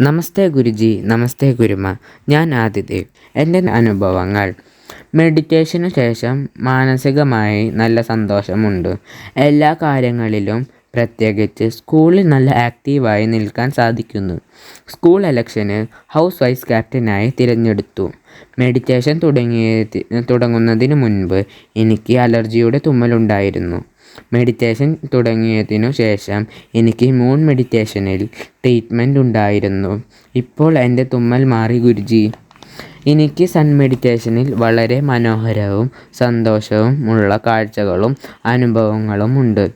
നമസ്തേ ഗുരുജി നമസ്തേ ഗുരുമ. ഞാൻ ആദിദേവ് എന്റെ അനുഭവങ്ങൾ. മെഡിറ്റേഷനു ശേഷം മാനസികമായി നല്ല സന്തോഷമുണ്ട്. എല്ലാ കാര്യങ്ങളിലും പ്രത്യേകിച്ച് സ്കൂളിൽ നല്ല ആക്റ്റീവായി നിൽക്കാൻ സാധിക്കുന്നു. സ്കൂൾ ഇലക്ഷന് ഹൗസ് വൈസ് ക്യാപ്റ്റനായി തിരഞ്ഞെടുത്തു. മെഡിറ്റേഷൻ തുടങ്ങിയ തുടങ്ങുന്നതിന് മുൻപ് എനിക്ക് അലർജിയുടെ തുമ്മലുണ്ടായിരുന്നു. മെഡിറ്റേഷൻ തുടങ്ങിയതിനു ശേഷം എനിക്ക് മൂൺ മെഡിറ്റേഷനിൽ ട്രീറ്റ്മെന്റ് ഉണ്ടായിരുന്നു ഇപ്പോൾ എന്റെ തുമ്മൽ മാറി ഗുരുജി. എനിക്ക് സൺ മെഡിറ്റേഷനിൽ വളരെ മനോഹരവും സന്തോഷവും ഉള്ള കാഴ്ചകളും അനുഭവങ്ങളും ഉണ്ട്.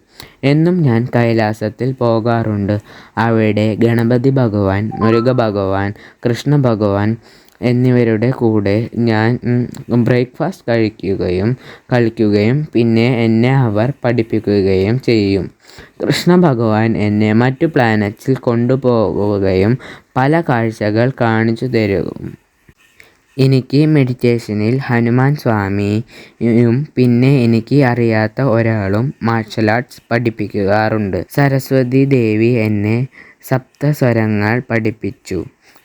എന്നും ഞാൻ കൈലാസത്തിൽ പോകാറുണ്ട്. അവിടെ ഗണപതി ഭഗവാൻ മുരുക ഭഗവാൻ കൃഷ്ണ ഭഗവാൻ എന്നിവരുടെ കൂടെ ഞാൻ ബ്രേക്ക്ഫാസ്റ്റ് കഴിക്കുകയും കളിക്കുകയും പിന്നെ എന്നെ അവർ പഠിപ്പിക്കുകയും ചെയ്യും. കൃഷ്ണ ഭഗവാൻ എന്നെ മറ്റു പ്ലാനറ്റ്സിൽ കൊണ്ടുപോകുകയും പല കാഴ്ചകൾ കാണിച്ചു തരും. എനിക്ക് മെഡിറ്റേഷനിൽ ഹനുമാൻ സ്വാമിയും പിന്നെ എനിക്ക് അറിയാത്ത ഒരാളും മാർഷൽ ആർട്സ് പഠിപ്പിക്കാറുണ്ട്. സരസ്വതി ദേവി എന്നെ സപ്തസ്വരങ്ങൾ പഠിപ്പിച്ചു.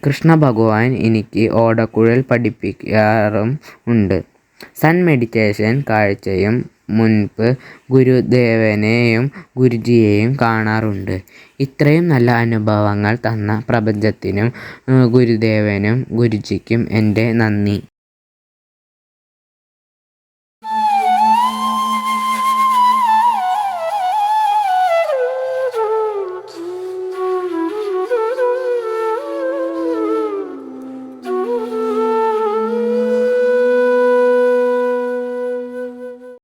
കൃഷ്ണ ഭഗവാൻ എനിക്ക് ഓടക്കുഴൽ പഠിപ്പിക്കാറും ഉണ്ട്. സൺ മെഡിറ്റേഷൻ കാഴ്ചയും മുൻപ് ഗുരുദേവനെയും ഗുരുജിയെയും കാണാറുണ്ട്. ഇത്രയും നല്ല അനുഭവങ്ങൾ തന്ന പ്രപഞ്ചത്തിനും ഗുരുദേവനും ഗുരുജിക്കും എന്റെ നന്ദി.